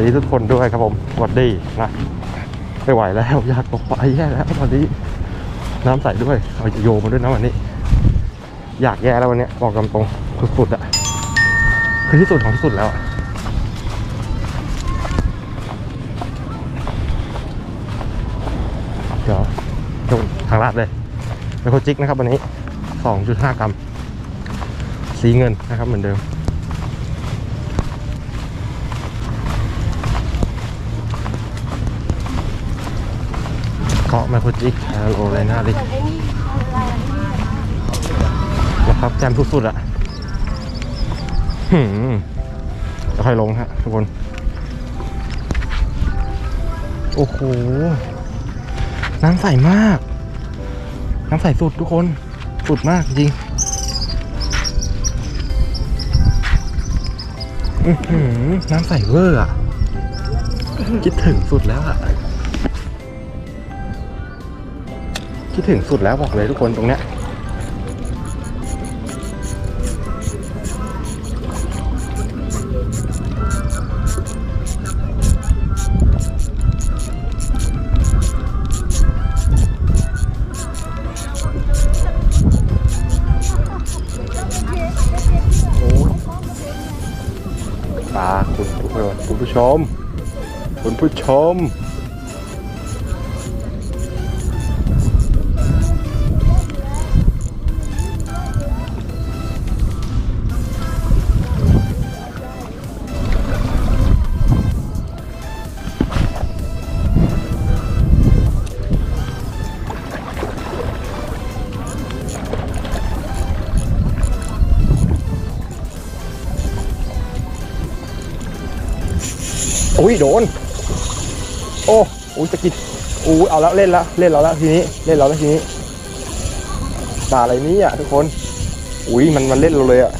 ดีทุกคนด้วยครับผมสวัสดีนะไม่ไหวแล้ว อยากตกปลาแย่แล้วตอนนี้ น้ำใสด้วยเอาโยมาด้วยนะวันนี้ อยากแย่แล้ววันนี้บอกตามตรงสุดๆอะคือที่สุดของสุดแล้วอะเดี๋ยวลงทางลาดเลยไมโครจิกนะครับวันนี้ 2.5 กรัม สีเงินนะครับเหมือนเดิม เกาะไมโครจิกโอไลน่าลินะครับแจมสุดๆอะหืมจะค่อยลงฮะทุกคน โอ้โห น้ำใสมาก น้ำใสสุดทุกคน สุดมากจริงหือน้ำใสเวอร์อะคิดถึงสุดแล้วอะ คิดถึงสุดแล้วบอกเลยทุกคนตรงเนี้ยโอ้ยปลาคุณผู้ชม คุณผู้ชมคุณผู้ชม อุ้ยโดน โอ้อุ้ยสะกิดอุ้เอาแล้วเล่นแล้วเล่นเราแล้วทีนี้เล่นเราแล้วทีนี้ปลาอะไรนี้อะทุกคนอุ้ยมันมันเล่นเราเลยอะ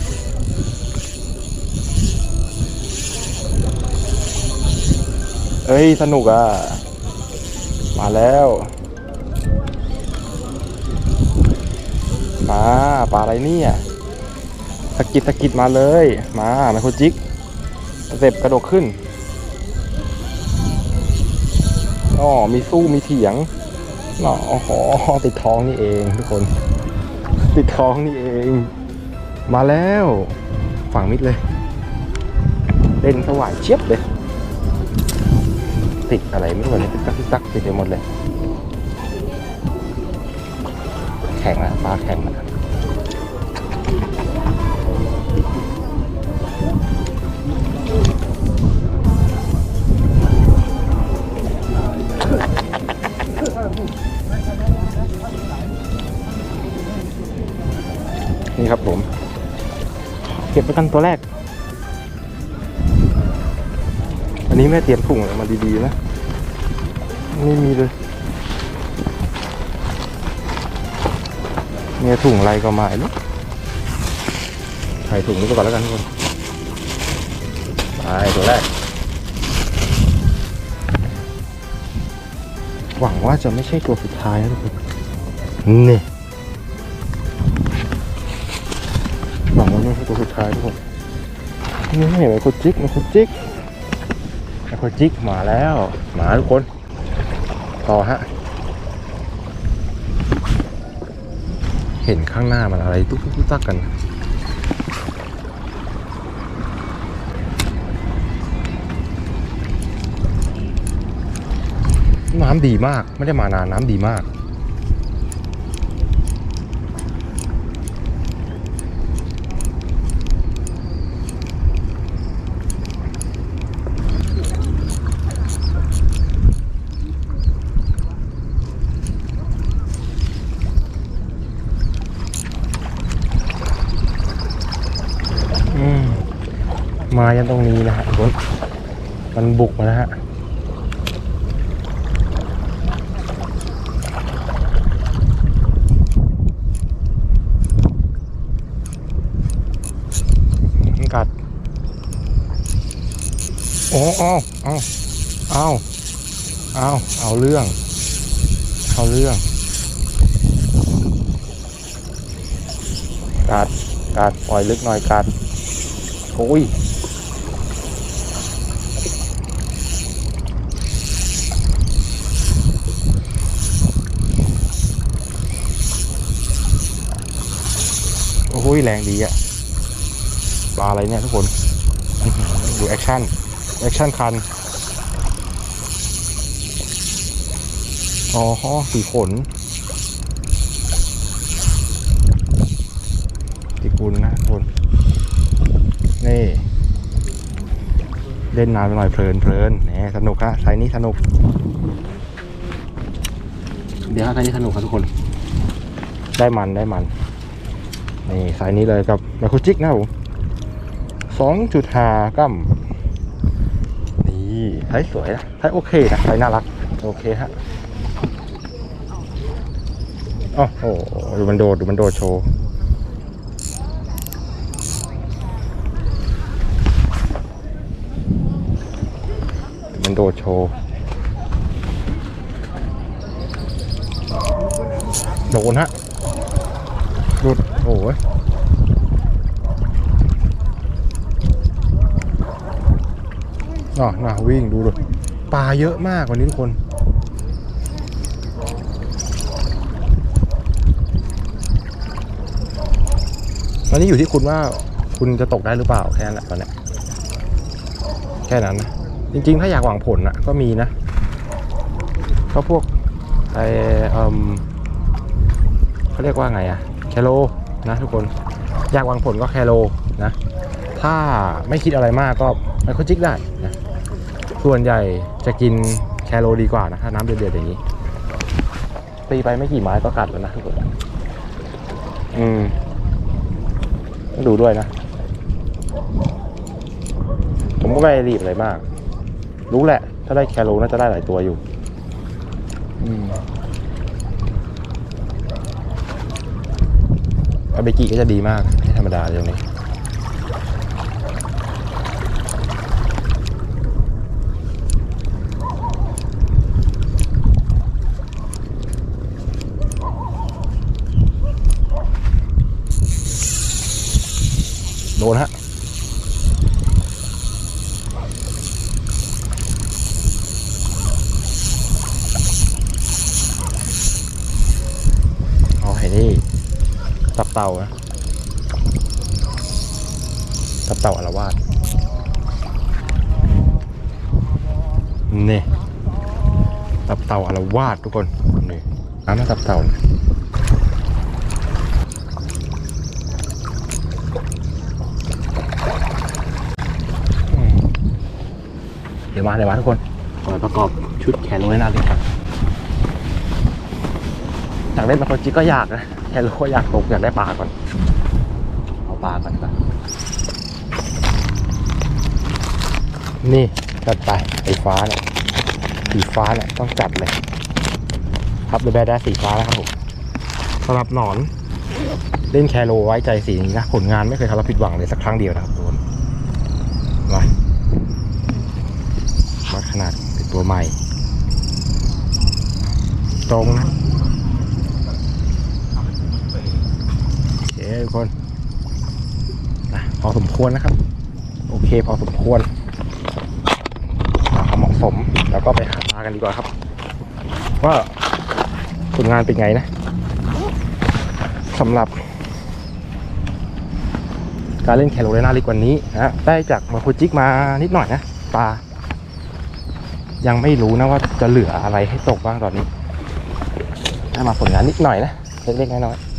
เอ้ยสนุกอะมาแล้ว มาปลาอะไรเนี่ยสะกิดสะกิดมาเลย มาไมโครจิกสเต็ปกระโดดขึ้น อ๋อมีสู้มีเถียงอ๋ออ๋อติดท้องนี่เองทุกคน ติดท้องนี่เอง มาแล้วฝั่งมิดเลย เล่นสว่ายเชียบเลย ติดอะไรไม่รู้เลยติดตักติดตักติดไปหมดเลย แข็งอะปลาแข็งอะ ครับผม เก็บไปกันตัวแรก อันนี้แม่เตรียมถุงมาดีๆนะ ไม่มีเลยเนี่ยถุงอะไรก็ม่รู้ใส่ถุงนี้ก่อนแล้วกันทุกคนไปตัวแรก หวังว่าจะไม่ใช่ตัวสุดท้ายนะทุกคนนี่ หวังว่ไม่ใช่ตัวสุดท้ายทุกคนนี่ไมโครจิกไมโครจิกไมโคจิกมาแล้วมาทุกคนต่อฮะ เห็นข้างหน้ามันอะไรตุ๊กตุ๊กตุ๊กตักกัน น้ำดีมาก ไม่ได้มานานน้ำดีมาก อืม มายันตรงนี้นะฮะทุกคนมันบุกมาแล้วฮะกัดโอ้เอาเอาเอาเอาเอาเรื่อง เอาเรื่อง กัดกัดปล่อยลึกหน่อยกัดโอ้ย อ้โหแรงดีอะปลาอะไรเนี่ยทุกคนอื้อหือดูแอคชั่น แอคชั่นคัน อ๋อสีขนติกุลนะทุกคน นี่เล่นนานไปหน่อยเพลินเพลินแหมสนุกฮะไซส์นี้สนุก เดี๋ยวไซส์นี้สนุกครับทุกคน ได้มันได้มัน นี่ไซส์นี้เลยกับไมโครจิกนะครับผมสองจุดห้ากัมนี่ไซส์สวยนะไซส์โอเคนะไซส์น่ารัก โอเคฮะโอ้โหดูมันโดดดูมันโดดโชว์มันโดดโชว์โดนฮะ โอ้ยน่ะน่ะวิ่งดูดูปลาเยอะมากวันนี้ทุกคนตอนนี้อยู่ที่คุณว่าคุณจะตกได้หรือเปล่าแค่นั้นแหละตอนเนี้ยแค่นั้นนะจริงๆ ถ้าอยากหวังผลอะก็มีนะ ก็พวกไอเอ่มเขาเรียกว่าไงอะแคโร นะทุกคนอยากวังผลก็แคโรนะ ถ้าไม่คิดอะไรมากก็ไมโครจิกได้นะส่วนใหญ่จะกินแคโรดีกว่านะถ้าน้ำเดือดๆอย่างนี้ตีไปไม่กี่ไม้ก็กัดแล้วนะทุกคนอืมต้องดูด้วยนะ ผมก็ไม่รีบอะไรมาก รู้แหละ ถ้าได้แคโรน่าจะได้หลายตัวอยู่ อืมอา เบกิก็จะดีมากไม่ธรรมดาตรงนี้โดนฮะ เอาให้นี่ ตับเต่านะตับเต่าอารวาสนี่ตับเต่าอารวาสทุกคนนี่น้ำมาตับเต่าเดี๋ยวมาเดี๋ยวมาทุกคนขอประกอบชุดแขนลงให้หน้าเลยครับอยากเล่นมาโคจิก็อยากนะ แค่รู้ว่าอยากตกอยากได้ปลาก่อน เอาปลาก่อนดีกว่านี่จัดไปไอ้ฟ้าเนี่ยสีฟ้าเนี่ยต้องจัดเลย ครับเดอะแบดได้สีฟ้าแล้วครับผมสำหรับหนอน เล่นแคโรไว้ใจสีนี้นะ ผลงานไม่เคยทำเราผิดหวังเลยสักครั้งเดียวนะครับทุกคนมาวัดขนาดเป็นตัวใหม่ ตรงนะ ทุกคนพอสมควรนะครับ โอเคพอสมควรเอาเหมาะสมแล้วก็ไปหาปลากันดีกว่าครับ ว่าผลงานเป็นไงนะสำหรับ การเล่นแคโรไลนาลิกวันนี้นะได้จากมาคุจิกมานิดหน่อยนะปลายังไม่รู้นะว่าจะเหลืออะไรให้ตกบ้างตอนนี้ได้มาผลงานนิดหน่อยนะเล็กๆน้อยๆ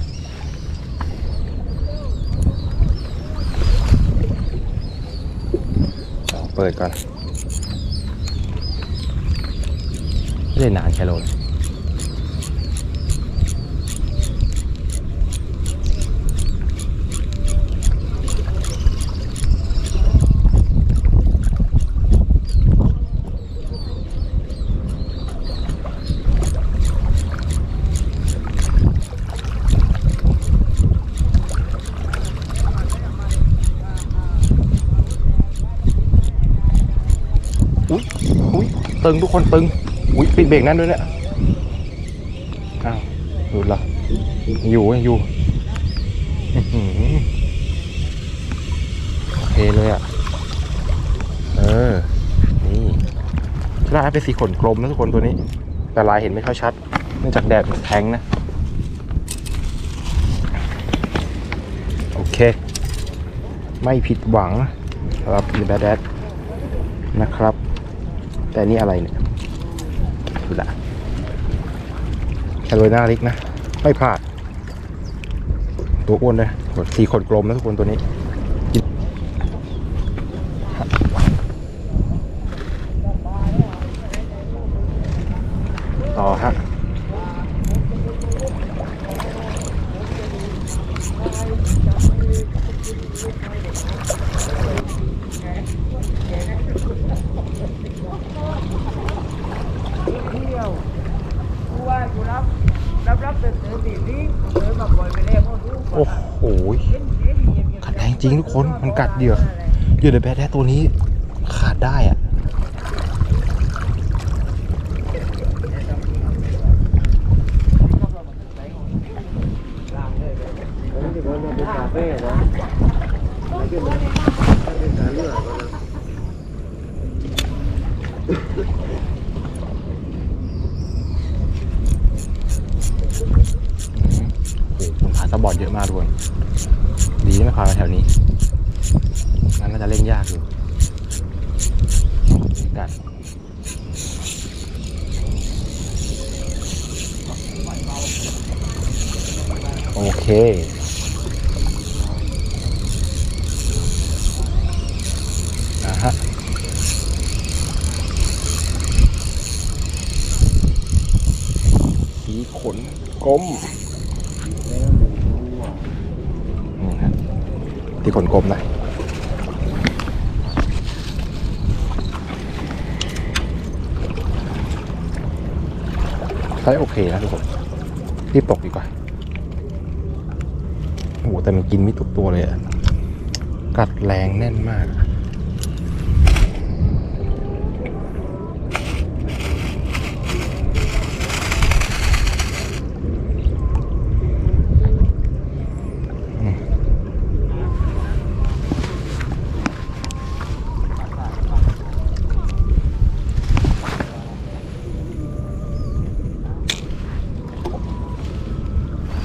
เปิดก่อนไม่ได้นานแค่โลเลย ตึงทุกคนตึงอุ้ยปิดเบรกนั่นด้วยเนี่ยอ้าวหยุดละอยู่ยังอยู่โอเคเลยอะ เออ นี่ลายเป็นสีขนกลมนะทุกคนตัวนี้ แต่ลายเห็นไม่ค่อยชัด เนื่องจากแดดมันแทงนะไม่ผิดหวังสำหรับอีแบดแดดนะครับ แต่นี่อะไรเนี่ยดูละแคโรไลนาลิกนะ ไม่พลาด ตัวอ้วนเลยสีขนกลมนะทุกคนตัวนี้ ต่อฮะ กูว่ากูรับรับรับเป็นเสือสีนี้เสือมาปล่อยไปแล้วพ่อรู้ โอ้โห เห็นเห็นเห็น กัดแรงจริงทุกคน มันกัด เหยื่อเหยื่อเดอะแบดแดดตัวนี้ขาดได้อะอืมโอ้โหคุณพาสบอร์ดเยอะมากทุกคนดีที่ไม่พามาแถวนี้ น่าจะเล่นยากอยู่นี่กัดโอเค อะฮะ สีขนกลมนี่ฮะสีขนกลมนะ ใช้โอเค นะทุกคนรีบตกดีกว่าโอ้โหแต่มันกินไม่ทุกตัวเลยอะกัดแรงแน่นมากอะ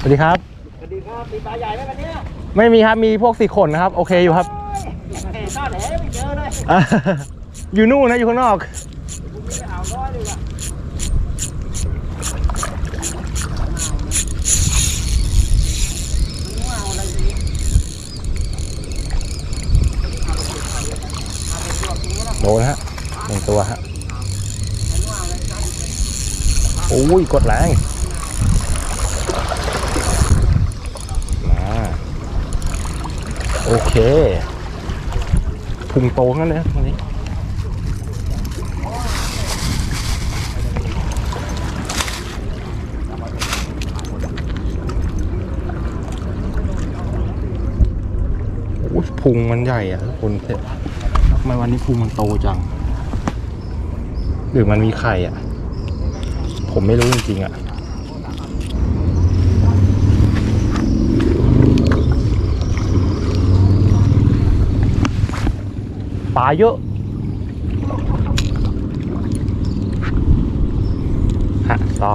วัสดีครับ สวัสดีครับ มีปลาใหญ่ไหมวันเนี้ยไม่มีครับ มีพวกสีขนนะครับ โอเคอยู่ครับเฮ้ยซ่อนแหนไม่เจอเลยอะอยู่นู่นนะ อยู่ข้างนอกกูไม่เอาร้อยเลยว่ะมึงว่าเอาอะไรสิโดนฮะหนึ่งตัวฮะโอ้ย กดแรง มา โอเคพุงโตงั้นเลยวันนี้โอ้ยพุงมันใหญ่อะทุกคนเสร็จทำไมวันนี้พุงมันโตจัง หรือมันมีไข่อะผมไม่รู้จริงๆอะาเยอะฮะต่อ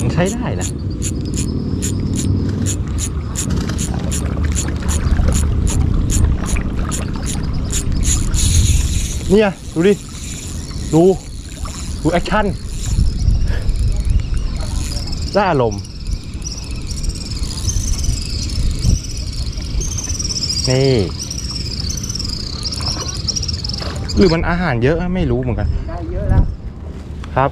มันใช้ได้นะเนี่ยดูดิ ดู ดูแอคชั่นได้อารมณ์ นี่ หรือมันอาหารเยอะไม่รู้เหมือนกัน ได้เยอะแล้ว ครับ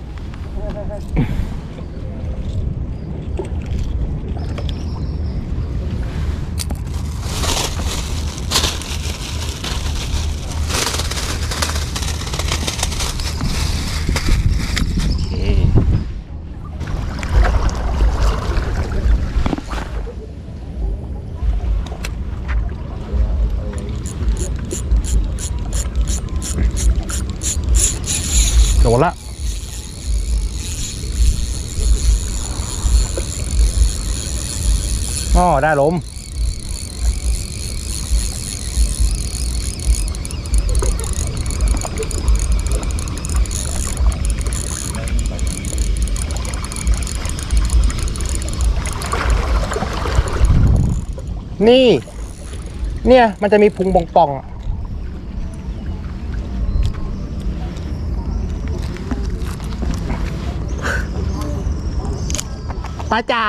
อ๋อได้ลมนี่ เนี่ย มันจะมีพุงบองป่องๆป้าจ๋า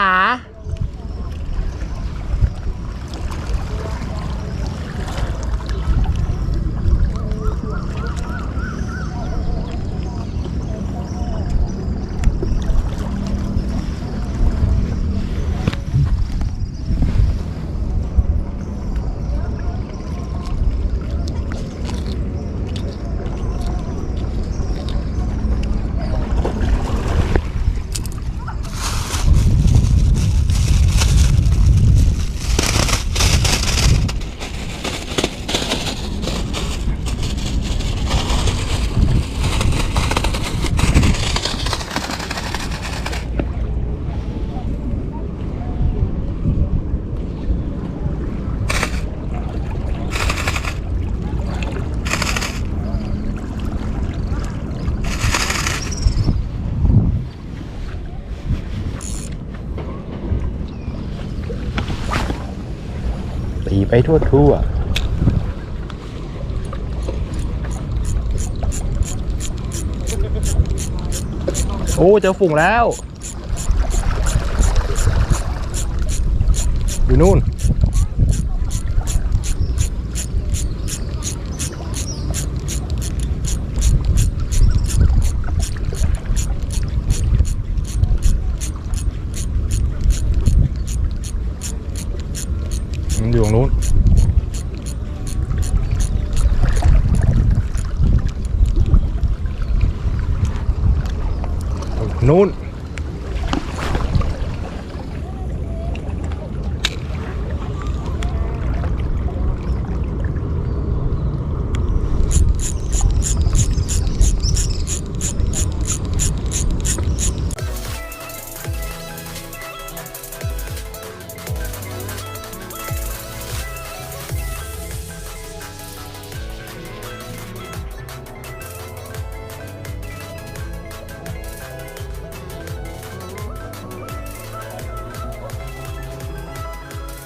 ทั่วทั่วโอ้เจอฝูงแล้ว อยู่นู่น